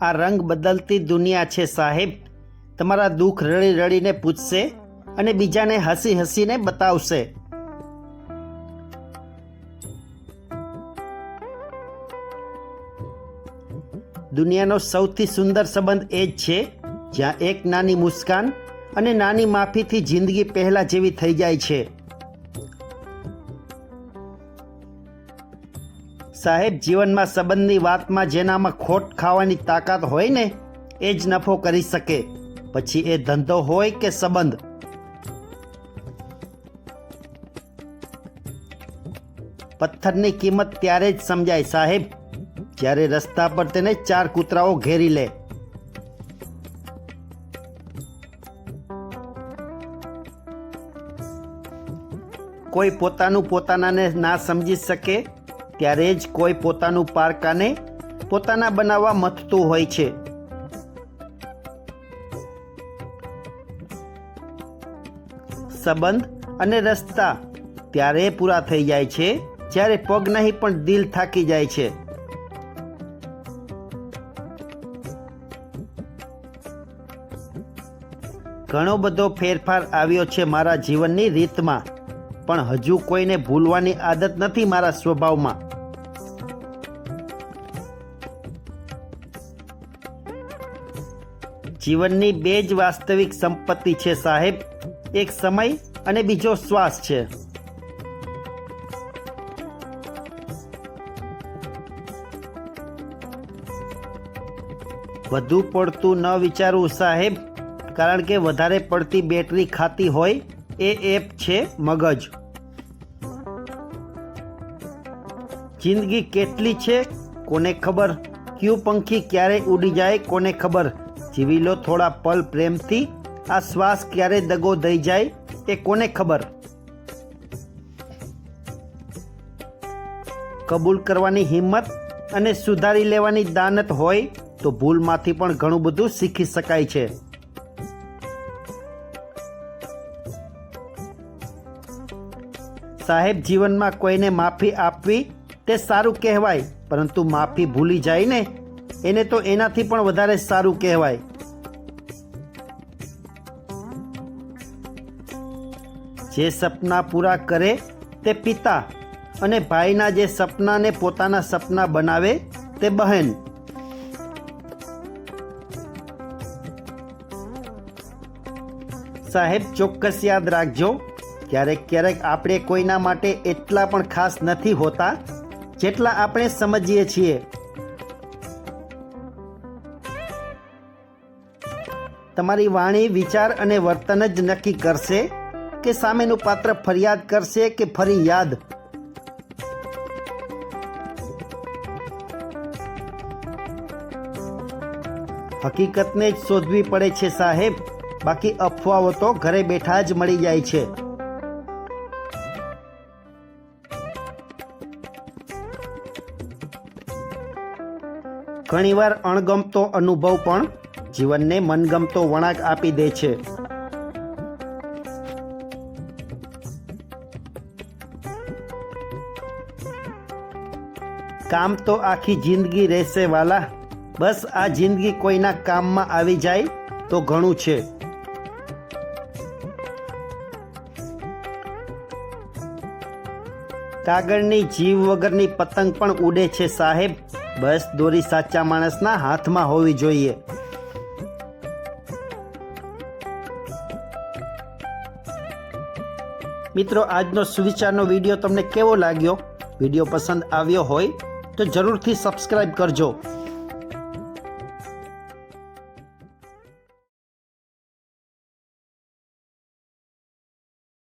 આ રંગ બદલતી દુનિયા છે સાહેબ. તમારા દુઃખ રડી રડીને પૂછશે અને બીજાને હસી હસીને બતાવશે. દુનિયાનો સૌથી સુંદર સંબંધ એ જ છે, જ્યાં એક નાની મુસ્કાન અને નાની માફીથી જિંદગી પહેલા જેવી થઈ જાય છે. સાહેબ, જીવનમાં સંબંધની વાતમાં જેનામાં ખોટ ખાવાની તાકાત હોય ને, એ જ નફો કરી શકે. પછી એ ધંધો હોય કે સંબંધ? પથ્થરની કિંમત ત્યારે જ સમજાય સાહેબ, જ્યારે રસ્તા પર તેને ચાર કૂતરાઓ ઘેરી લે. કોઈ પોતાનું પોતાનાને ના સમજી શકે? ત્યારે જ કોઈ પોતાનું પારકાને પોતાના બનાવવા મથતું હોય છે. સંબંધ અને રસ્તા ત્યારે પૂરા થઈ જાય છે, જ્યારે પગ નહીં પણ દિલ થાકી જાય છે. ઘણો બધો ફેરફાર આવ્યો છે મારા જીવનની રીતમાં, પણ હજુ કોઈને ભૂલવાની આદત નથી મારા સ્વભાવમાં. જીવનની બે જ વાસ્તવિક સંપત્તિ છે, સાહેબ. એક સમય અને બીજો શ્વાસ છે. વધુ પડતું ન વિચારવું, સાહેબ, કારણ કે વધારે પડતી બેટરી ખાતી હોય એ એપ છે, મગજ. જિંદગી કેટલી છે, કોને ખબર? ક્યુ પંખી ક્યારે ઉડી જાય, કોને ખબર? જીવી લો થોડા પલ પ્રેમથી આ શ્વાસ ક્યારે દગો દઈ જાય એ કોને ખબર? કબૂલ કરવાની હિંમત અને સુધારી લેવાની દાનત હોય તો ભૂલમાંથી પણ ઘણું બધું શીખી શકાય છે. સાહેબ, જીવનમાં કોઈને માફી આપવી તે સારું કહેવાય, પરંતુ માફી ભૂલી જાય ને એને તો એનાથી પણ વધારે સારું કહેવાય. જે સપના પૂરા કરે તે પિતા અને ભાઈના જે સપનાને પોતાના સપના બનાવે તે બહેન. સાહેબ, ચોક્કસ યાદ રાખજો, ક્યારેક ક્યારેક આપણે કોઈના માટે એટલા પણ ખાસ નથી હોતા જેટલા આપણે સમજીએ છીએ. તમારી વાણી, વિચાર અને વર્તન જ નક્કી કરશે કે સામેનું પાત્ર ફરિયાદ કરશે કે ફરી યાદ? હકીકતને જ શોધવી પડે છે સાહેબ. બાકી અફવાઓ તો ઘરે બેઠા જ મળી જાય છે. ઘણીવાર અણગમતો અનુભવ પણ જીવનને મનગમતો વળાંક આપી દે છે. કામ તો આખી જિંદગી રહેશે વાલા. બસ આ જિંદગી કોઈના કામમાં આવી જાય તો ઘણું છે. કાગળની જીવ વગરની પતંગ પણ ઉડે છે સાહેબ. બસ દોરી સાચા માણસના હાથમાં હોવી જોઈએ. મિત્રો, આજનો સુવિચારનો વીડિયો તમને કેવો લાગ્યો? વીડિયો પસંદ આવ્યો હોય તો જરૂરથી સબસ્ક્રાઈબ કરજો.